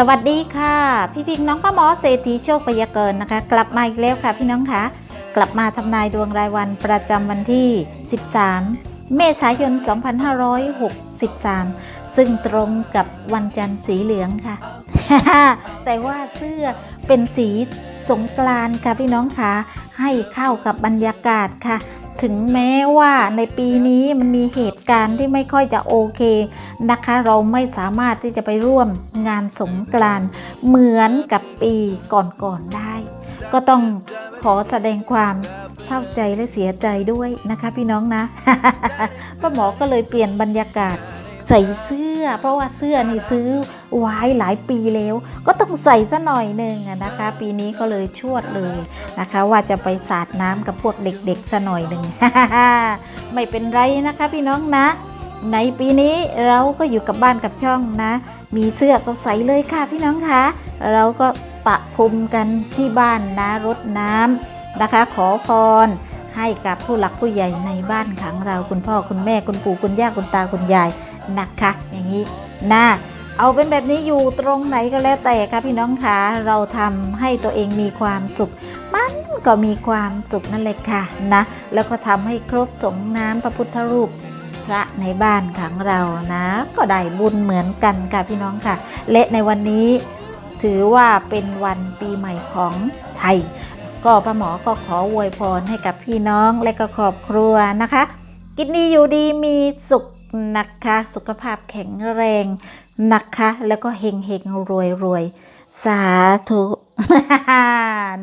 สวัสดีค่ะ พี่พิงน้องป้าหมอเศรษฐีโชคปยากรนะคะ กลับมาอีกแล้วค่ะพี่น้องคะกลับมาทำนายดวงรายวันประจำวันที่ 13 เมษายน 2563 ซึ่งตรงกับวันจันทร์สีเหลืองค่ะ แต่ว่าเสื้อเป็นสีสงกรานค่ะพี่น้องคะให้เข้ากับบรรยากาศค่ะ ถึงแม้ว่าในปีนี้มันมีเหตุการณ์ที่ไม่ค่อยจะโอเคนะคะ เราไม่สามารถที่จะไปร่วมงานสงกรานต์เหมือนกับปีก่อนๆได้ ก็ต้องขอแสดงความเศร้าใจและเสียใจด้วยนะคะพี่น้องนะป้าหมอก็เลยเปลี่ยนบรรยากาศใส่เสื้อ เพราะว่าเสื้อนี่ซื้อ ไว้หลายปีแล้ว ก็ต้องใส่ซะหน่อยหนึ่งนะคะ ปีนี้ก็เลยชวดเลยนะคะ ว่าจะไปสาดน้ำกับพวกเด็กๆซะหน่อยหนึ่งไม่เป็นไรนะคะ พี่น้องนะในปีนี้เราก็อยู่กับบ้านกับช่องนะ มีเสื้อก็ใส่เลยค่ะพี่น้องคะเราก็ปะพรมกันที่บ้านนะรดน้ำนะคะ ขอพรให้กับผู้หลักผู้ใหญ่ในบ้านของเราคุณพ่อคุณแม่คุณปู่คุณย่าคุณตาคุณยายนะคะ อย่างนี้นะ เอาเป็นแบบนี้อยู่ตรงไหนก็แล้วแต่ค่ะพี่น้องคะเราทำให้ตัวเองมีความสุข มันก็มีความสุขนั่นแหละค่ะนะ แล้วก็ทำให้ครบสงน้ำพระพุทธรูปพระในบ้านของเรานะ ก็ได้บุญเหมือนกันค่ะพี่น้องค่ะ และในวันนี้ถือว่าเป็นวันปีใหม่ของไทย ก็ป้าหมอก็ขออวยพรให้กับพี่น้องและก็ครอบครัวนะคะ กินดีอยู่ดีมีสุขนะคะ สุขภาพแข็งแรง นะคะ แล้วก็เฮงเฮงรวยรวยสาธุ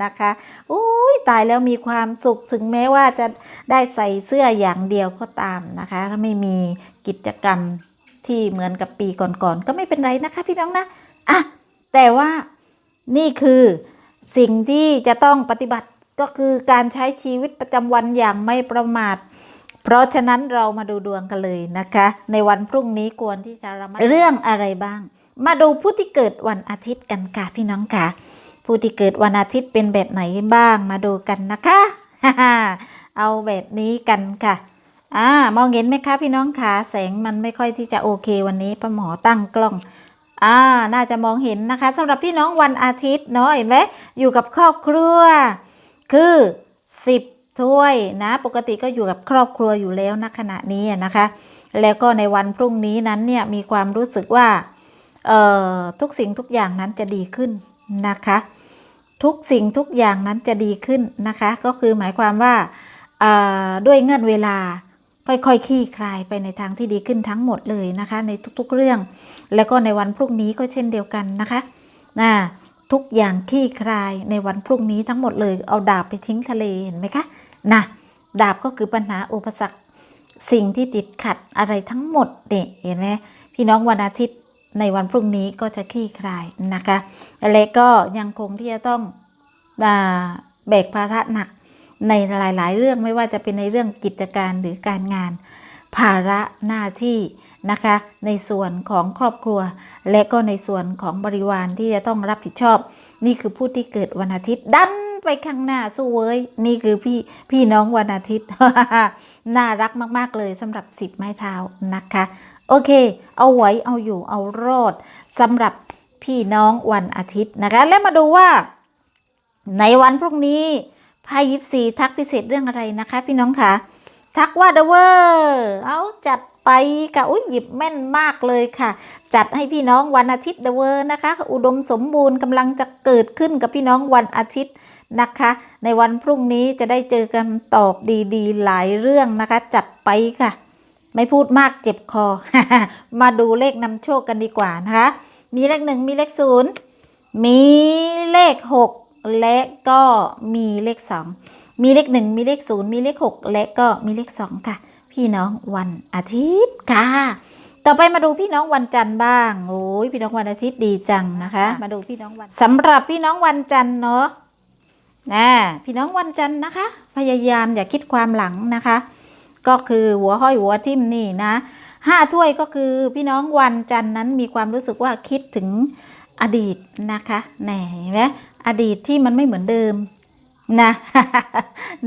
นะคะอุ้ยตายแล้วมีความสุขถึงแม้ว่าจะได้ใส่เสื้ออย่างเดียวก็ตามนะคะ ถ้าไม่มีกิจกรรมที่เหมือนกับปีก่อนๆก็ไม่เป็นไรนะคะพี่น้องนะอะแต่ว่านี่คือสิ่งที่จะต้องปฏิบัติก็คือการใช้ชีวิตประจำวันอย่างไม่ประมาท เพราะฉะนั้นเรามาดูดวงกันเลยนะคะ ในวันพรุ่งนี้ควรที่จะระมัดเรื่องอะไรบ้าง มาดูผู้ที่เกิดวันอาทิตย์กันค่ะพี่น้องค่ะ ผู้ที่เกิดวันอาทิตย์เป็นแบบไหนบ้างมาดูกันนะคะเอาแบบนี้กันค่ะอ่ามองเห็นไหมคะพี่น้องคะแสงมันไม่ค่อยที่จะโอเควันนี้ป้าหมอตั้งกล้องอ่าน่าจะมองเห็นนะคะสำหรับพี่น้องวันอาทิตย์เนาะเห็นไหมอยู่กับครอบครัวคือ 10 ถ้วยนะปกติก็อยู่กับครอบครัวอยู่แล้วณขณะนี้นะคะ แล้วก็ในวันพรุ่งนี้นั้นเนี่ยมีความรู้สึกว่าเอ่อทุกสิ่งทุกอย่างนั้นจะดีขึ้นนะคะ ทุกสิ่งทุกอย่างนั้นจะดีขึ้นนะคะ ก็คือหมายความว่าอ่าด้วยเงื่อนเวลาค่อยๆคลี่คลายไปในทางที่ดีขึ้นทั้งหมดเลยนะคะ ในทุกๆเรื่อง แล้วก็ในวันพรุ่งนี้ก็เช่นเดียวกันนะคะนะทุกอย่างคลี่คลายในวันพรุ่งนี้ทั้งหมดเลย เอาดาบไปทิ้งทะเลเห็นไหมคะ นะดาบก็คือปัญหาอุปสรรคสิ่งที่ติดขัดอะไรทั้งหมดเนี่ยเห็นไหมพี่น้องวันอาทิตย์ในวันพรุ่งนี้ก็จะคลี่คลายนะคะและก็ยังคงที่จะต้องแบกภาระหนักในหลาย ๆ เรื่องไม่ว่าจะเป็นในเรื่องกิจการหรือการงาน ภาระหน้าที่นะคะ ในส่วนของครอบครัว และก็ในส่วนของบริวารที่จะต้องรับผิดชอบ นี่คือผู้ที่เกิดวันอาทิตย์ดัน ไปข้างหน้าสู้เว้ย นี่คือพี่พี่น้องวันอาทิตย์ น่ารักมาก ๆ เลยสำหรับสิบไม้เท้านะคะ โอเค เอาไว้เอาอยู่เอารอดสำหรับพี่น้องวันอาทิตย์นะคะ และมาดูว่า ในวันพรุ่งนี้ไพ่ยิปซีทักพิเศษเรื่องอะไรนะคะ พี่น้องคะทักว่าเดเวอร์เอาจัดไปค่ะอุ้ยหยิบแม่นมากเลยค่ะ จัดให้พี่น้องวันอาทิตย์เดเวอร์นะคะ อุดมสมบูรณ์กำลังจะเกิดขึ้นกับพี่น้องวันอาทิตย์ นะคะ ในวันพรุ่งนี้จะได้เจอคำตอบดีๆ หลายเรื่องนะคะ จัดไปค่ะ ไม่พูดมากเจ็บคอ มาดูเลขนำโชคกันดีกว่านะคะ มีเลขหนึ่งมีเลขศูนย์มีเลขหกและก็มีเลขสองมีเลขหนึ่งมีเลขศูนย์มีเลขหกและก็มีเลขสองค่ะ พี่น้องวันอาทิตย์ค่ะต่อไปมาดูพี่น้องวันจันทร์บ้าง โอ้ยพี่น้องวันอาทิตย์ดีจังนะคะ มาดูพี่น้องวันสำหรับพี่น้องวันจันทร์เนาะ นะพี่น้องวันจันทร์นะคะ พยายามอย่าคิดความหลังนะคะ ก็คือหัวห้อยหัวทิ่มนี่นะห้าถ้วยก็คือพี่น้องวันจันทร์นั้นมีความรู้สึกว่าคิดถึงอดีตนะคะแหนเห็นไหมอดีตที่มันไม่เหมือนเดิมนะ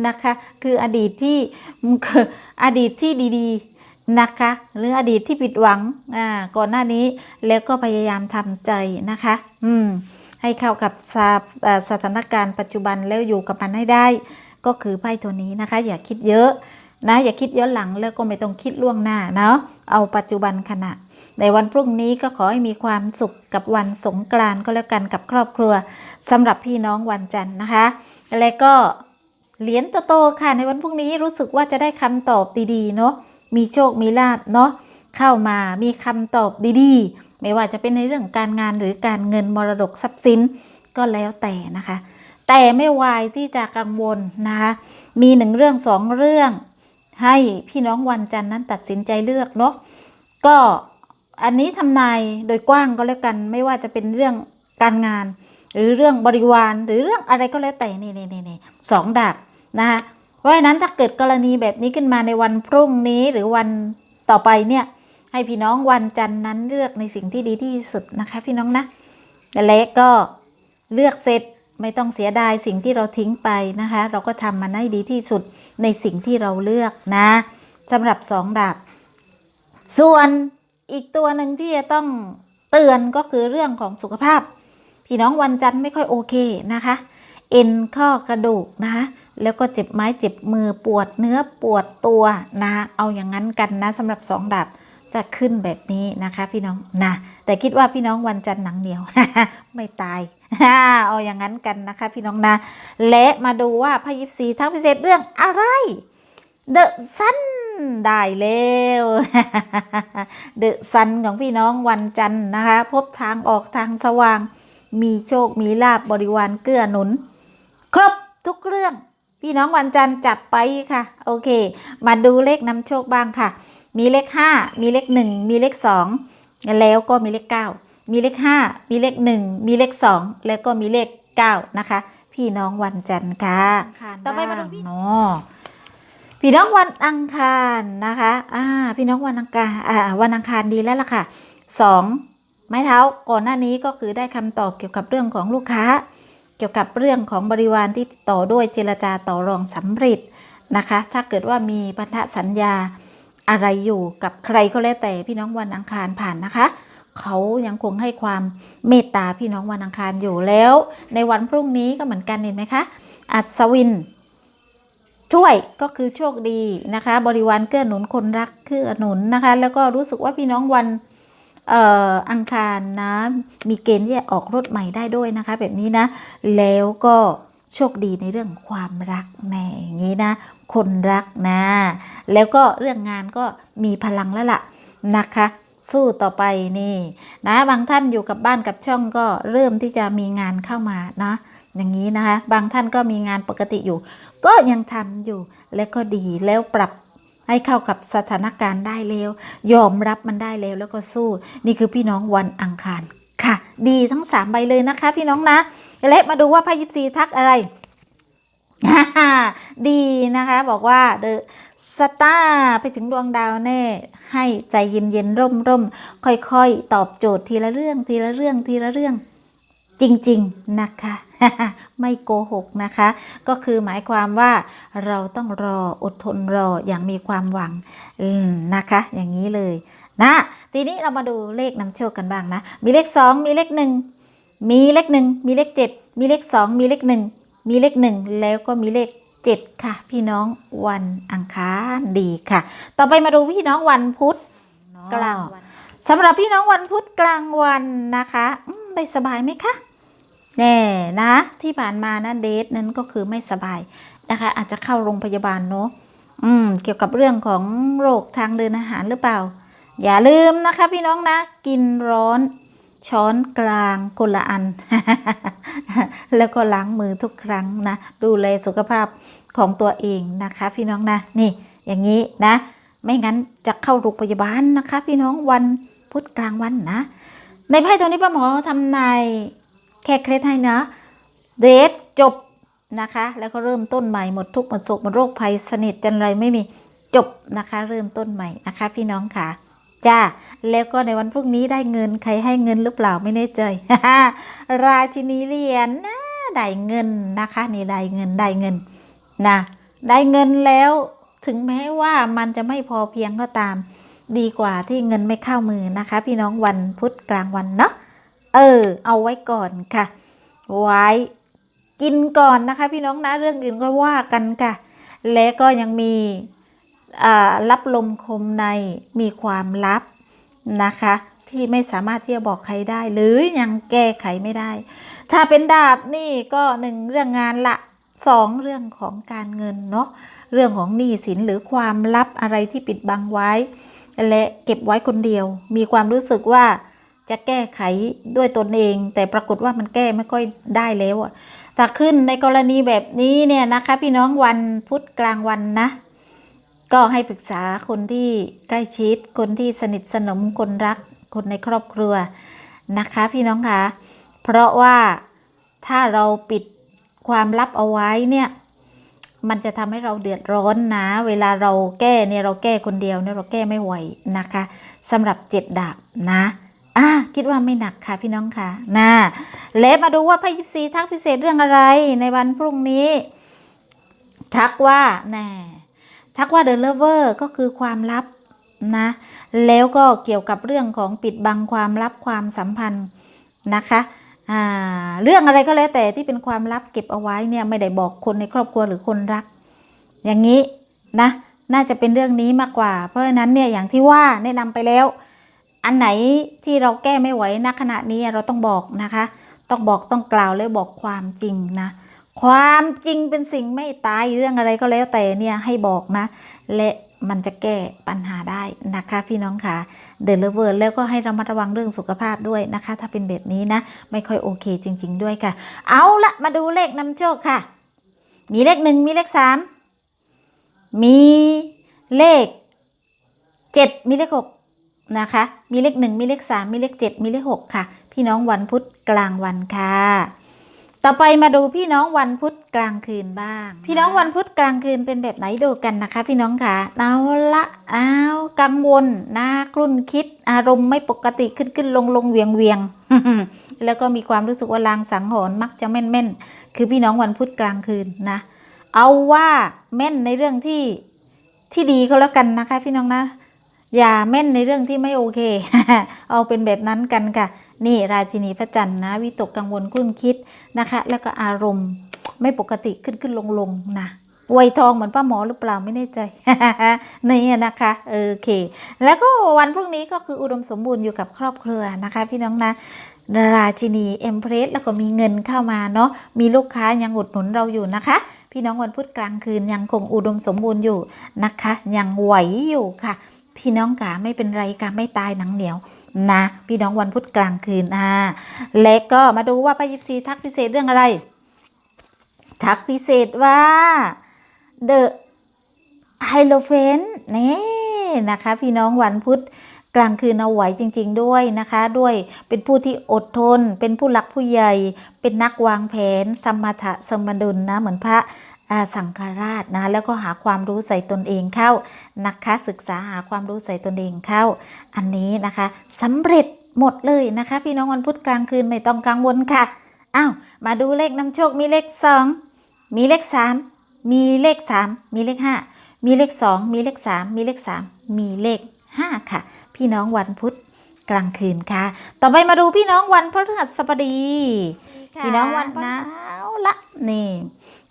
นะคะ คืออดีตที่คืออดีตที่ดีๆนะคะ หรืออดีตที่ผิดหวังอ่าก่อนหน้านี้แล้วก็พยายามทำใจนะคะ อืม ให้เข้ากับสาสถานการณ์ปัจจุบันแล้วอยู่กับมันให้ได้ ก็คือไพ่ตัวนี้นะคะ อย่าคิดเยอะนะอย่าคิดย้อนหลังแล้วก็ไม่ต้องคิดล่วงหน้าเนาะเอาปัจจุบันขณะ ในวันพรุ่งนี้ก็ขอให้มีความสุขกับวันสงกรานต์ก็แล้วกันกับครอบครัวสำหรับพี่น้องวันจันทร์นะคะ และก็เหรียญโตๆค่ะในวันพรุ่งนี้รู้สึกว่าจะได้คำตอบดีๆเนาะมีโชคมีลาบเนาะเข้ามามีคำตอบดีๆ ไม่ว่าจะเป็นในเรื่องการงานหรือการเงินมรดกทรัพย์สินก็แล้วแต่นะคะ แต่ไม่วายที่จะกังวลนะคะมีหนึ่งเรื่องสองเรื่อง ให้พี่น้องวันจันทร์นั้นตัดสินใจเลือกเนาะก็อันนี้ทำนายโดยกว้างก็แล้วกันไม่ว่าจะเป็นเรื่องการงาน หรือเรื่องบริวารหรือเรื่องอะไรก็แล้วแต่นี่นี่นี่นสองดาบนะคะเพราะฉะนั้นถ้าเกิดกรณีแบบนี้ขึ้นมาในวันพรุ่งนี้หรือวันต่อไปเนี่ย ให้พี่น้องวันจันทร์นั้นเลือกในสิ่งที่ดีที่สุดนะคะพี่น้องนะและก็เลือกเสร็จไม่ต้องเสียดายสิ่งที่เราทิ้งไปนะคะ เราก็ทำมันให้ดีที่สุดในสิ่งที่เราเลือกนะสำหรับสองดาบ ส่วนอีกตัวหนึ่งที่จะต้องเตือนก็คือเรื่องของสุขภาพ พี่น้องวันจันทร์ไม่ค่อยโอเคนะคะ เอ็นข้อกระดูกนะคะแล้วก็เจ็บไม้เจ็บมือปวดเนื้อปวดตัวนะ เอาอย่างนั้นกันนะสำหรับสองดาบ จะขึ้นแบบนี้นะคะ พี่น้องนะแต่คิดว่าพี่น้องวันจันทร์หนังเหนียว ไม่ตายเอาอย่างนั้นกันนะคะ พี่น้องนะ และมาดูว่าพระยิปซีทั้งพิเศษเรื่องอะไรเดอะซันได้แล้วเดอะซันของพี่น้องวันจันทร์นะคะ พบทางออกทางสว่าง มีโชคมีลาบบริวารเกื้อหนุน ครบทุกเรื่อง พี่น้องวันจันทร์จัดไปค่ะ โอเค มาดูเลขนำโชคบ้างค่ะ มีเลข 5 มีเลข 1 มีเลข 2 แล้วก็มีเลข 9 มีเลข 5 มีเลข 1 มีเลข 2 แล้วก็มีเลข 9 นะคะ พี่น้องวันจันทร์ค่ะต่อไปมาดูพี่น้องพี่น้องวันอังคารนะคะอ่าพี่น้องวันอังคารอ่าวันอังคารดีแล้วล่ะค่ะสองไม้เท้าก่อนหน้านี้ก็คือได้คำตอบเกี่ยวกับเรื่องของลูกค้า เกี่ยวกับเรื่องของบริวารที่ติดต่อด้วยเจรจาต่อรองสำเร็จนะคะ ถ้าเกิดว่ามีพันธสัญญา อะไรอยู่กับใครก็แล้วแต่พี่น้องวันอังคารผ่านนะคะเขายังคงให้ความเมตตาพี่น้องวันอังคารอยู่แล้ว ในวันพรุ่งนี้ก็เหมือนกันเห็นไหมคะ อัศวิน ช่วยก็คือโชคดีนะคะ บริวารเกื้อหนุนคนรักเกื้อหนุนนะคะ แล้วก็รู้สึกว่าพี่น้องวันเอ่ออังคารนะ มีเกณฑ์ที่จะออกรถใหม่ได้ด้วยนะคะ แบบนี้นะ แล้วก็ โชคดีในเรื่องความรักแน่อย่างนี้นะ คนรักนะ แล้วก็เรื่องงานก็มีพลังแล้วล่ะนะคะสู้ต่อไปนี่นะบางท่านอยู่กับบ้านกับช่องก็เริ่มที่จะมีงานเข้ามาเนาะอย่างนี้นะคะบางท่านก็มีงานปกติอยู่ ก็ยังทำอยู่และก็ดีแล้วปรับให้เข้ากับสถานการณ์ได้แล้ว ยอมรับมันได้แล้วแล้วก็สู้ นี่คือพี่น้องวันอังคาร ค่ะ ดีทั้งสามใบเลยนะคะพี่น้องนะและมาดูว่าไพ่ยิปซีทักอะไรดีนะคะบอกว่าเดอะสตาร์ไปถึงดวงดาวแน่ ให้ใจเย็นๆร่มร่มค่อยๆ ตอบโจทย์ทีละเรื่องทีละเรื่องทีละเรื่อง จริงๆนะคะ ไม่โกหกนะคะ ก็คือหมายความว่าเราต้องรออดทนรออย่างมีความหวังนะคะ อย่างนี้เลย นะทีนี้เรามาดูเลขนำโชคกันบ้างนะ มีเลข 2 มีเลข 1 มีเลข 1 มีเลข 7 มีเลข 2 มีเลข 1 มีเลข 1 แล้วก็มีเลข 7 ค่ะ พี่น้องวันอังคารดีค่ะ ต่อไปมาดูพี่น้องวันพุธกลางวันสำหรับพี่น้องวันพุธกลางวันนะคะอืมได้สบายไหมคะแน่นะที่ผ่านมานะเดทนั้นก็คือไม่สบายนะคะ อาจจะเข้าโรงพยาบาลเนาะอืมเกี่ยวกับเรื่องของโรคทางเดินอาหารหรือเปล่า อย่าลืมนะคะพี่น้องนะ กินร้อนช้อนกลางคนละอัน แล้วก็ล้างมือทุกครั้งนะ ดูแลสุขภาพของตัวเองนะคะ พี่น้องนะ นี่ อย่างนี้นะ ไม่งั้นจะเข้าโรงพยาบาลนะคะ พี่น้องวันพุธกลางวันนะ ในไพ่ตัวนี้ป้าหมอทำนายแค่เคล็ดให้นะเดทจบนะคะ แล้วก็เริ่มต้นใหม่หมดทุกข์หมดโศกหมดโรคภัยสนิทจันไรไม่มีจบนะคะ เริ่มต้นใหม่นะคะ พี่น้องค่ะ จ้าแล้วก็ในวันพรุ่งนี้ได้เงินใครให้เงินหรือเปล่าไม่แน่ใจ ราชินีเหรียญนะได้เงินนะคะนี่ได้เงินได้เงินนะได้เงินแล้วถึงแม้ว่ามันจะไม่พอเพียงก็ตาม ดีกว่าที่เงินไม่เข้ามือนะคะ พี่น้องวันพุธกลางวันเนาะเออ เอาไว้ก่อนค่ะ ไว้กินก่อนนะคะ พี่น้องนะเรื่องอื่นก็ว่ากันค่ะ และก็ยังมี รับลมคมในมีความลับนะคะ ที่ไม่สามารถที่จะบอกใครได้ หรือยังแก้ไขไม่ได้ ถ้าเป็นดาบนี่ก็หนึ่งเรื่องงานละสองเรื่องของการเงินเนาะเรื่องของหนี้สินหรือความลับอะไรที่ปิดบังไว้ และเก็บไว้คนเดียว มีความรู้สึกว่าจะแก้ไขด้วยตนเอง แต่ปรากฏว่ามันแก้ไม่ค่อยได้แล้วอะถ้าขึ้นในกรณีแบบนี้เนี่ยนะคะ พี่น้องวันพุธกลางวันนะ ก็ให้ปรึกษาคนที่ใกล้ชิด คนที่สนิทสนมคนรัก คนในครอบครัวนะคะพี่น้องคะเพราะว่าถ้าเราปิดความลับเอาไว้เนี่ยมันจะทำให้เราเดือดร้อนนะ เวลาเราแก้เนี่ยเราแก้คนเดียวเนี่ยเราแก้ไม่ไหวนะคะสำหรับเจ็ดดาบนะอะคิดว่าไม่หนักค่ะพี่น้องค่ะนะและมาดูว่าไพ่ยิปซีทักพิเศษเรื่องอะไรในวันพรุ่งนี้ ทักว่าแน่ ทักว่า The Lover ก็คือความลับนะ แล้วก็เกี่ยวกับเรื่องของปิดบังความลับความสัมพันธ์นะคะเรื่องอะไรก็แล้วแต่ที่เป็นความลับเก็บเอาไว้เนี่ยไม่ได้บอกคนในครอบครัวหรือคนรัก อย่างนี้นะน่าจะเป็นเรื่องนี้มากกว่า เพราะฉะนั้นเนี่ยอย่างที่ว่าแนะนำไปแล้ว อันไหนที่เราแก้ไม่ไหวณขณะนี้เราต้องบอกนะคะ ต้องบอกต้องกล่าวแล้วบอกความจริงนะ ความจริงเป็นสิ่งไม่ตายเรื่องอะไรก็แล้วแต่เนี่ยให้บอกนะ และมันจะแก้ปัญหาได้นะคะ พี่น้องค่ะเดลเวอร์แล้วก็ให้ระมัดระวังเรื่องสุขภาพด้วยนะคะ ถ้าเป็นแบบนี้นะ ไม่ค่อยโอเคจริง ๆ ด้วยค่ะ เอาละมาดูเลขนำโชคค่ะ มีเลขหนึ่งมีเลขสามมีเลขเจ็ดมีเลขหกนะคะ มีเลขหนึ่งมีเลขสามมีเลขเจ็ดมีเลขหกค่ะ พี่น้องวันพุธกลางวันค่ะ ต่อไปมาดูพี่น้องวันพุธกลางคืนบ้าง พี่น้องวันพุธกลางคืนเป็นแบบไหนดูกันนะคะ พี่น้องค่ะเอาละเอากังวลนะกลุ่นคิด อารมณ์ไม่ปกติขึ้นขึ้นลงลงเวียงเวียงแล้วก็มีความรู้สึกว่าลางสังหรณ์มักจะแม่นแม่นๆคือพี่น้องวันพุธกลางคืนนะ เอาว่าแม่นในเรื่องที่ที่ดีก็แล้วกันนะคะ พี่น้องนะ อย่าแม่นในเรื่องที่ไม่โอเค เอาเป็นแบบนั้นกันค่ะ นี่ราชินีพระจันทร์นะวิตกกังวลคุ้นคิดนะคะ แล้วก็อารมณ์ไม่ปกติขึ้นขึ้นลงลงนะไวยทองเหมือนป้าหมอหรือเปล่าไม่แน่ใจนี่นะคะโอเค แล้วก็วันพรุ่งนี้ก็คืออุดมสมบูรณ์อยู่กับครอบครัวนะคะ พี่น้องนะราชินีเอ็มเพรสแล้วก็มีเงินเข้ามาเนาะมีลูกค้ายังอุดหนุนเราอยู่นะคะ พี่น้องวันพุธกลางคืนยังคงอุดมสมบูรณ์อยู่นะคะ ยังไหวอยู่ค่ะ พี่น้องกาไม่เป็นไรค่ะไม่ตายหนังเหนียวนะ พี่น้องวันพุธกลางคืนอ่าและก็มาดูว่าป้ายิปซีทักพิเศษเรื่องอะไร ทักพิเศษว่า The ไฮโลเฟนนี่นะคะ พี่น้องวันพุธกลางคืนเอาไหวจริง ๆ ด้วยนะคะ ด้วยเป็นผู้ที่อดทน เป็นผู้หลักผู้ใหญ่ เป็นนักวางแผนสมถะสมดุลนะเหมือนพระ สังฆราชนะแล้วก็หาความรู้ใส่ตนเองเข้านะคะ ศึกษาหาความรู้ใส่ตนเองเข้า อันนี้นะคะสำเร็จหมดเลยนะคะ พี่น้องวันพุธกลางคืนไม่ต้องกังวลค่ะอ้าวมาดูเลขนำโชคมีเลขสองมีเลขสามมีเลขสามมีเลขห้ามีเลขสองมีเลขสามมีเลขสามมีเลขห้าค่ะ พี่น้องวันพุธกลางคืนค่ะ ต่อไปมาดูพี่น้องวันพฤหัสบดี พี่น้องวันนะเอาละนี่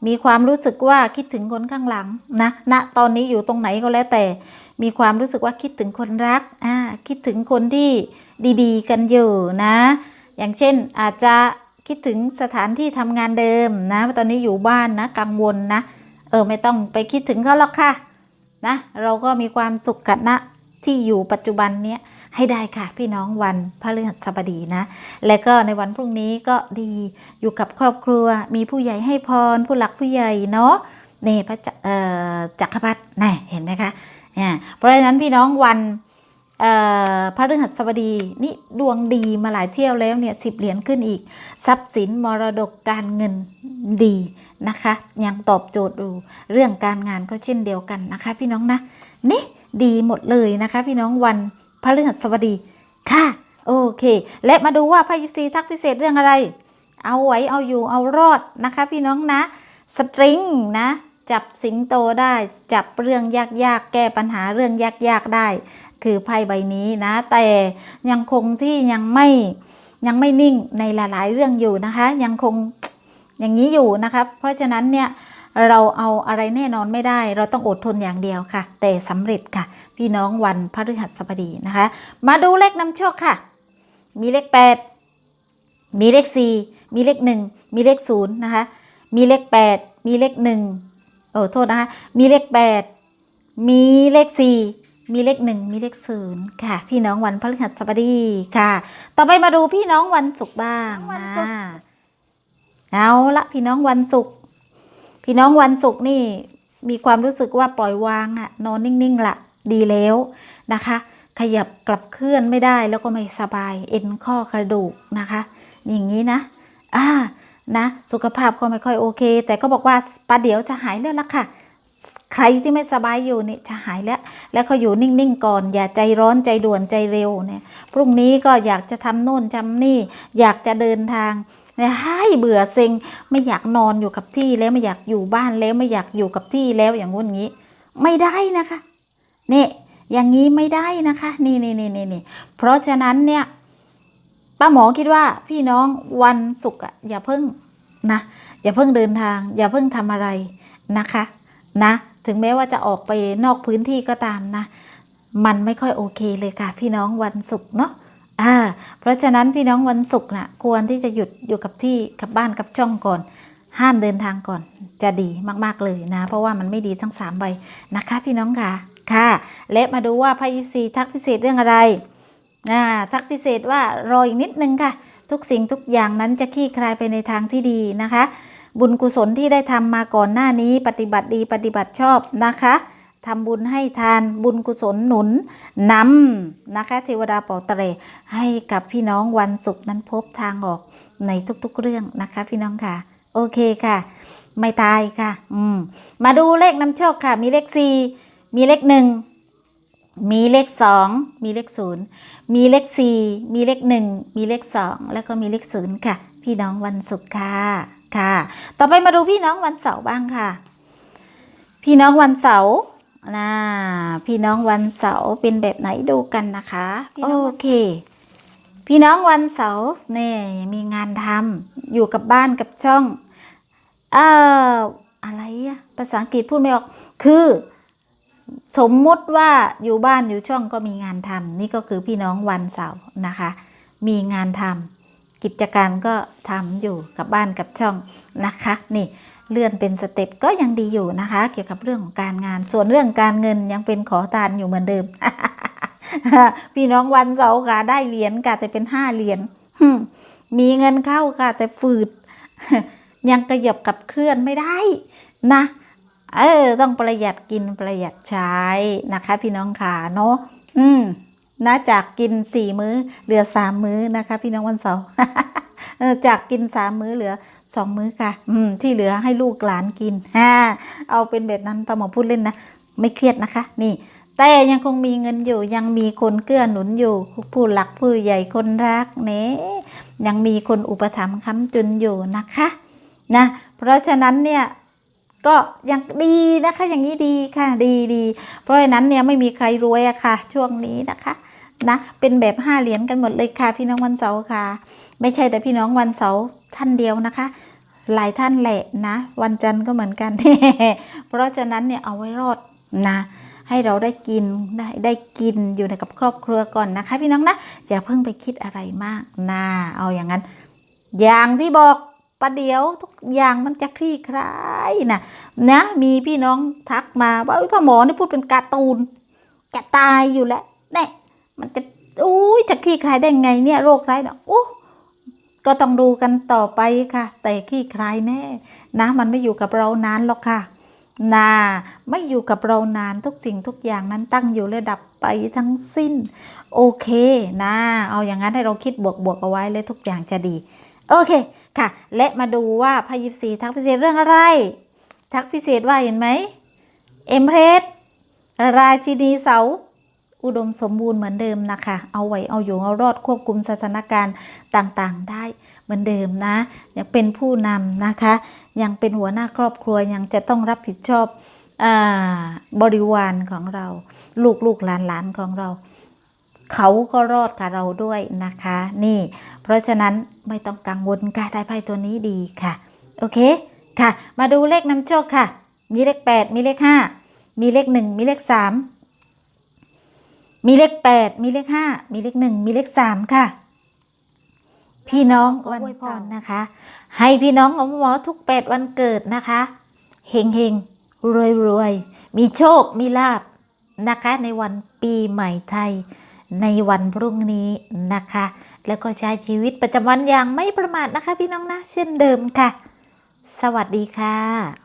มีความรู้สึกว่าคิดถึงคนข้างหลังนะณตอนนี้อยู่ตรงไหนก็แล้วแต่ มีความรู้สึกว่าคิดถึงคนรักอ่าคิดถึงคนที่ดีๆ กันอยู่นะ อย่างเช่นอาจจะคิดถึงสถานที่ทำงานเดิมนะ ตอนนี้อยู่บ้านนะกังวลนะ เออไม่ต้องไปคิดถึงเขาหรอกค่ะนะ เราก็มีความสุขกันนะที่อยู่ปัจจุบันเนี้ย ให้ได้ค่ะพี่น้องวันพฤหัสบดีนะ และก็ในวันพรุ่งนี้ก็ดีอยู่กับครอบครัว มีผู้ใหญ่ให้พร ผู้หลักผู้ใหญ่เนาะนี่พระจักเอ่อจักรพรรดิน่เห็นไหมคะอ่าเพราะฉะนั้นพี่น้องวันเอ่อพฤหัสบดีนี่ดวงดีมาหลายเที่ยวแล้วเนี่ยสิบเหรียญขึ้นอีก ทรัพย์สินมรดกการเงินดีนะคะ ยังตอบโจทย์ดูเรื่องการงานก็เช่นเดียวกันนะคะ พี่น้องนะนี่ดีหมดเลยนะคะ พี่น้องวัน พฤหัสบดีค่ะ โอเค และมาดูว่าไพ่ยิปซีทักพิเศษเรื่องอะไร เอาไว้เอาอยู่เอารอดนะคะ พี่น้องนะ สตริงนะจับสิงโตได้จับเรื่องยากๆ แก้ปัญหาเรื่องยากๆได้ คือไพ่ใบนี้นะ แต่ยังคงที่ยังไม่ยังไม่นิ่งในหลาย ๆ เรื่องอยู่นะคะ ยังคงอย่างนี้อยู่นะครับ เพราะฉะนั้นเนี่ย เราเอาอะไรแน่นอนไม่ได้ เราต้องอดทนอย่างเดียวค่ะ แต่สำเร็จค่ะ พี่น้องวันพฤหัสบดีนะคะ มาดูเลขนำโชคค่ะ มีเลข 8 มีเลข 4 มีเลข 1 มีเลข0นะคะ มีเลข 8 มีเลข1โอ้โทษนะคะ มีเลข 8 มีเลข 4มีเลข1มีเลข0ค่ะ พี่น้องวันพฤหัสบดีค่ะ ต่อไปมาดูพี่น้องวันศุกร์บ้างนะเอาละพี่น้องวันศุกร์ พี่น้องวันศุกร์นี่มีความรู้สึกว่าปล่อยวางอะนอนนิ่งๆละดีแล้วนะคะ ขยับกลับเคลื่อนไม่ได้แล้วก็ไม่สบาย เอ็นข้อกระดูกนะคะ อย่างนี้นะอ่านะสุขภาพก็ไม่ค่อยโอเค แต่ก็บอกว่าประเดี๋ยวจะหายแล้วละค่ะ ใครที่ไม่สบายอยู่นี่จะหายแล้ว แล้วก็อยู่นิ่งๆก่อน อย่าใจร้อนใจด่วนใจเร็วเนี่ยพรุ่งนี้ก็อยากจะทำโน่นทำนี่ อยากจะเดินทาง นี่ยให้เบื่อเซ็งไม่อยากนอนอยู่กับที่แล้วไม่อยากอยู่บ้านแล้วไม่อยากอยู่กับที่แล้วอย่างงู้นอย่างนี้ ไม่ได้นะคะเนี่ยอย่างนี้ไม่ได้นะคะ นี่นี่นี่นี่นี่เพราะฉะนั้นเนี่ยป้าหมอคิดว่าพี่น้องวันศุกร์อะอย่าเพิ่งนะอย่าเพิ่งเดินทาง อย่าเพิ่งทำอะไรนะคะนะ ถึงแม้ว่าจะออกไปนอกพื้นที่ก็ตามนะ มันไม่ค่อยโอเคเลยค่ะ พี่น้องวันศุกร์เนาะ อ่าเพราะฉะนั้นพี่น้องวันศุกร์น่ะควรที่จะหยุดอยู่กับที่กับบ้านกับช่องก่อน ห้ามเดินทางก่อนจะดีมากๆเลยนะ เพราะว่ามันไม่ดีทั้งสามใบนะคะ พี่น้องค่ะค่ะ และมาดูว่าไพ่ยิปซีทักพิเศษเรื่องอะไรอ่าทักพิเศษว่ารออีกนิดนึงค่ะ ทุกสิ่งทุกอย่างนั้นจะคลี่คลายไปในทางที่ดีนะคะ บุญกุศลที่ได้ทำมาก่อนหน้านี้ปฏิบัติดีปฏิบัติชอบนะคะ ทำบุญให้ทานบุญกุศลหนุนนำนะคะเทวดาเป่าเตรให้กับพี่น้องวันศุกร์นั้นพบทางออกในทุกๆเรื่องนะคะ พี่น้องค่ะ โอเคค่ะ ไม่ตายค่ะ อืม มาดูเลขนำโชคค่ะ มีเลขสี่มีเลขหนึ่งมีเลขสองมีเลขศูนย์มีเลขสี่มีเลขหนึ่งมีเลขสองแล้วก็มีเลขศูนย์ค่ะ พี่น้องวันศุกร์ค่ะค่ะ ต่อไปมาดูพี่น้องวันเสาร์บ้างค่ะ พี่น้องวันเสาร์ นะพี่น้องวันเสาร์เป็นแบบไหนดูกันนะคะ โอเค พี่น้องวันเสาร์เนี่ยมีงานทำอยู่กับบ้านกับช่อง เอ่ออะไรอะภาษาอังกฤษพูดไม่ออก คือ สมมุติว่าอยู่บ้านอยู่ช่องก็มีงานทำนี่ก็คือพี่น้องวันเสาร์นะคะ มีงานทำกิจการก็ทำอยู่กับบ้านกับช่องนะคะ นี่ เลื่อนเป็นสเต็ปก็ยังดีอยู่นะคะ เกี่ยวกับเรื่องของการงาน ส่วนเรื่องการเงินยังเป็นขอทานอยู่เหมือนเดิม พี่น้องวันเสาร์ค่ะได้เหรียญค่ะแต่เป็นห้าเหรียญมีเงินเข้าค่ะ แต่ฝืด ยังกระยับกับเคลื่อนไม่ได้นะเออต้องประหยัดกินประหยัดใช้นะคะ พี่น้องขาเนาะอืมนะจากกินสี่มื้อเหลือสามมื้อนะคะ พี่น้องวันเสาร์จากกินสามมื้อเหลือ สองมื้อค่ะ อืม ที่เหลือให้ลูกหลานกินฮ่าเอาเป็นแบบนั้นป้าหมอพูดเล่นนะ ไม่เครียดนะคะ นี่ แต่ยังคงมีเงินอยู่ ยังมีคนเกื้อหนุนอยู่ ผู้หลักผู้ใหญ่คนรักเนะยังมีคนอุปถัมภ์ค้ำจุนอยู่นะคะ นะ เพราะฉะนั้นเนี่ยก็ยังดีนะคะ อย่างนี้ดีค่ะ ดีดี เพราะฉะนั้นเนี่ยไม่มีใครรวยอะค่ะ ช่วงนี้นะคะนะเป็นแบบห้าเหรียญกันหมดเลยค่ะพี่น้องวันเสาร์ค่ะ ไม่ใช่แต่พี่น้องวันเสาร์ ท่านเดียวนะคะ หลายท่านแหละนะ วันจันทร์ก็เหมือนกัน เพราะฉะนั้นเนี่ยเอาไว้รอดนะให้เราได้กินได้ได้กินอยู่ในกับครอบครัวก่อนนะคะ พี่น้องนะอย่าเพิ่งไปคิดอะไรมากนะเอาอย่างนั้น อย่างที่บอกประเดี๋ยวทุกอย่างมันจะคลี่คลายนะนะมีพี่น้องทักมาว่าอุ๊ยพ่อหมอนี่พูดเป็นการ์ตูน จะตายอยู่แล้วเนี่ยมันจะอุ้ยจะคลี่คลายได้ไงเนี่ยโรคร้ายเนาะโอ้ ก็ต้องดูกันต่อไปค่ะ แต่คลี่คลายแน่ นะ มันไม่อยู่กับเรานานหรอกค่ะนาไม่อยู่กับเรานานทุกสิ่งทุกอย่างนั้นตั้งอยู่ระดับไปทั้งสิ้น โอเคนะเอาอย่างนั้นให้เราคิดบวกบวกๆเอาไว้เลยทุกอย่างจะดี โอเคค่ะ และมาดูว่าพายิปซีทักพิเศษเรื่องอะไร ทักพิเศษว่าเห็นไหมเอ็มเพรสราชินีเสา อุดมสมบูรณ์เหมือนเดิมนะคะ เอาไว้เอาอยู่เอารอดควบคุมสถานการณ์ต่างๆ ได้เหมือนเดิมนะยังเป็นผู้นำนะคะ ยังเป็นหัวหน้าครอบครัวยังจะต้องรับผิดชอบอบริวารของเรา ลูกลูกหลานหลานของเรา เขาก็รอดกับเราด้วยนะคะ นี่ เพราะฉะนั้นไม่ต้องกังวลค่ะได้ไพ่ตัวนี้ดีค่ะ โอเคค่ะ มาดูเลขนำโชคค่ะ มีเลข 8 มีเลข 5 มีเลข 1 มีเลข 3 มีเลข8มีเลข5มีเลข1มีเลข3ค่ะ พี่น้องวันพรนะคะ ให้พี่น้องของหมอทุก8วันเกิดนะคะเฮงเฮงรวยรวยๆมีโชคมีลาบนะคะ ในวันปีใหม่ไทย ในวันพรุ่งนี้นะคะ แล้วก็ใช้ชีวิตประจำวันอย่างไม่ประมาทนะคะ พี่น้องนะเช่นเดิมค่ะ สวัสดีค่ะ